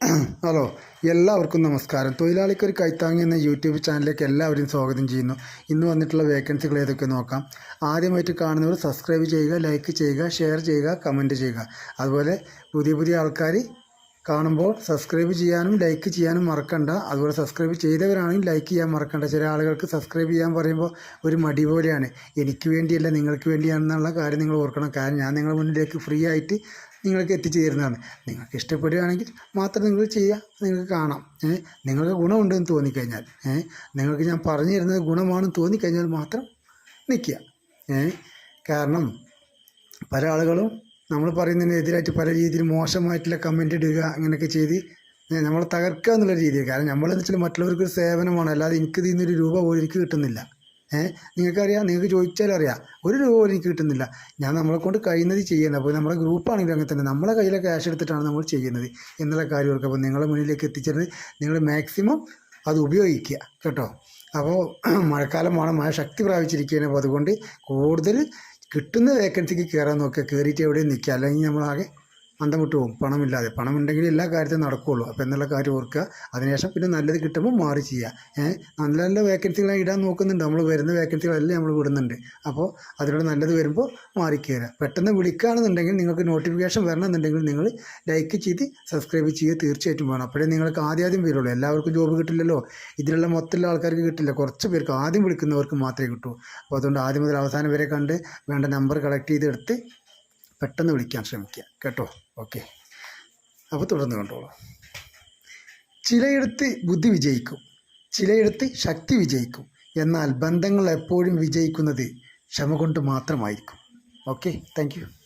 Hello എല്ലാവർക്കും നമസ്കാരം. തൊഴിലാളിക്ക് ഒരു കൈത്താങ്ങി എന്ന യൂട്യൂബ് ചാനലിലേക്ക് എല്ലാവരും സ്വാഗതം ചെയ്യുന്നു. ഇന്ന് വന്നിട്ടുള്ള വേക്കൻസികൾ ഏതൊക്കെ നോക്കാം. ആദ്യമായിട്ട് കാണുന്നവർ സബ്സ്ക്രൈബ് ചെയ്യുക ലൈക്ക് ചെയ്യുക ഷെയർ ചെയ്യുക കമന്റ് ചെയ്യുക. അതുപോലെ പുതിയ പുതിയ ആൾക്കാർ കാണുമ്പോൾ സബ്സ്ക്രൈബ് ചെയ്യാനും ലൈക്ക് ചെയ്യാനും മറക്കണ്ട. അതുപോലെ സബ്സ്ക്രൈബ് ചെയ്തവരാണെങ്കിൽ ലൈക്ക് ചെയ്യാൻ മറക്കണ്ട. ചില ആളുകൾക്ക് സബ്സ്ക്രൈബ് ചെയ്യാൻ പറയുമ്പോൾ ഒരു മടി പോലെയാണ്. എനിക്ക് വേണ്ടിയല്ല നിങ്ങൾക്ക് വേണ്ടിയാണെന്നുള്ള കാര്യം നിങ്ങൾ ഓർക്കണം. കാരണം ഞാൻ നിങ്ങളുടെ മുന്നിലേക്ക് ഫ്രീ ആയിട്ട് നിങ്ങൾക്ക് എത്തിച്ചേരുന്നതാണ്. നിങ്ങൾക്ക് ഇഷ്ടപ്പെടുകയാണെങ്കിൽ മാത്രം നിങ്ങൾ ചെയ്യുക നിങ്ങൾക്ക് കാണാം. നിങ്ങൾക്ക് ഗുണമുണ്ടെന്ന് തോന്നിക്കഴിഞ്ഞാൽ നിങ്ങൾക്ക് ഞാൻ പറഞ്ഞു തരുന്നത് ഗുണമാണെന്ന് തോന്നിക്കഴിഞ്ഞാൽ മാത്രം നിൽക്കുക. കാരണം പല ആളുകളും നമ്മൾ പറയുന്നതിനെതിരായിട്ട് പല രീതിയിൽ മോശമായിട്ടുള്ള കമന്റ് ഇടുക അങ്ങനെയൊക്കെ ചെയ്ത് നമ്മളെ തകർക്കുക എന്നുള്ള രീതിയിൽ. കാരണം നമ്മളെന്ന് വെച്ചാൽ മറ്റുള്ളവർക്ക് ഒരു സേവനമാണ്. അല്ലാതെ എനിക്ക് ഇതിൽ നിന്നൊരു രൂപ പോലും എനിക്ക് കിട്ടുന്നില്ല. ഏഹ് നിങ്ങൾക്കറിയാം നിങ്ങൾക്ക് ചോദിച്ചാൽ അറിയാം ഒരു രൂപ പോലും എനിക്ക് കിട്ടുന്നില്ല. ഞാൻ നമ്മളെ കൊണ്ട് കഴിയുന്നത് ചെയ്യുന്നത്. അപ്പോൾ നമ്മുടെ ഗ്രൂപ്പാണെങ്കിലും അങ്ങനെ തന്നെ. നമ്മളെ കയ്യിലെ ക്യാഷ് എടുത്തിട്ടാണ് നമ്മൾ ചെയ്യുന്നത് എന്നുള്ള കാര്യമൊക്കെ. അപ്പോൾ നിങ്ങളെ മുന്നിലേക്ക് എത്തിച്ചേരുന്നത് നിങ്ങൾ മാക്സിമം അത് ഉപയോഗിക്കുക. കേട്ടോ? അപ്പോൾ മഴക്കാലമാണ്. മഴ ശക്തി പ്രാപിച്ചിരിക്കുകയാണ്. അപ്പോൾ അതുകൊണ്ട് കൂടുതൽ കിട്ടുന്ന വേക്കൻസിക്ക് കയറാൻ നോക്കുക കയറിയിട്ട് എവിടെയും നിൽക്കുക അല്ലെങ്കിൽ നമ്മളാകെ അന്തം വിട്ടു പോകും. പണമില്ലാതെ. പണമുണ്ടെങ്കിൽ എല്ലാ കാര്യത്തിലും നടക്കുകയുള്ളൂ അപ്പോൾ എന്നുള്ള കാര്യം ഓർക്കുക. അതിനുശേഷം പിന്നെ നല്ലത് കിട്ടുമ്പോൾ മാറി ചെയ്യുക. നല്ല നല്ല വേക്കൻസികൾ ഇടാൻ നോക്കുന്നുണ്ട്. നമ്മൾ വരുന്ന വേക്കൻസികളെല്ലാം നമ്മൾ വിടുന്നുണ്ട്. അപ്പോൾ അതിലൂടെ നല്ലത് വരുമ്പോൾ മാറി കയറുക. പെട്ടെന്ന് വിളിക്കുകയാണെന്നുണ്ടെങ്കിൽ നിങ്ങൾക്ക് നോട്ടിഫിക്കേഷൻ വരണമെന്നുണ്ടെങ്കിൽ നിങ്ങൾ ലൈക്ക് ചെയ്ത് സബ്സ്ക്രൈബ് ചെയ്യുക തീർച്ചയായിട്ടും വേണം. അപ്പോഴേ നിങ്ങൾക്ക് ആദ്യം ആദ്യം വരുള്ളൂ. എല്ലാവർക്കും ജോബ് കിട്ടില്ലല്ലോ. ഇതിലുള്ള മൊത്തമുള്ള ആൾക്കാർക്ക് കിട്ടില്ല. കുറച്ച് പേർക്ക് ആദ്യം വിളിക്കുന്നവർക്ക് മാത്രമേ കിട്ടൂ അപ്പോൾ അതുകൊണ്ട് ആദ്യം മുതൽ അവസാനം വരെ കണ്ട് വേണ്ട നമ്പർ കളക്ട് ചെയ്തെടുത്ത് പെട്ടെന്ന് വിളിക്കാൻ ശ്രമിക്കുക. കേട്ടോ? ഓക്കെ. അപ്പോൾ തുടർന്ന് കണ്ടോളൂ. ചിലയിടത്ത് ബുദ്ധി വിജയിക്കും ചിലയിടത്ത് ശക്തി വിജയിക്കും. എന്നാൽ ബന്ധങ്ങൾ എപ്പോഴും വിജയിക്കുന്നത് ക്ഷമ കൊണ്ട് മാത്രമായിരിക്കും. ഓക്കെ? താങ്ക്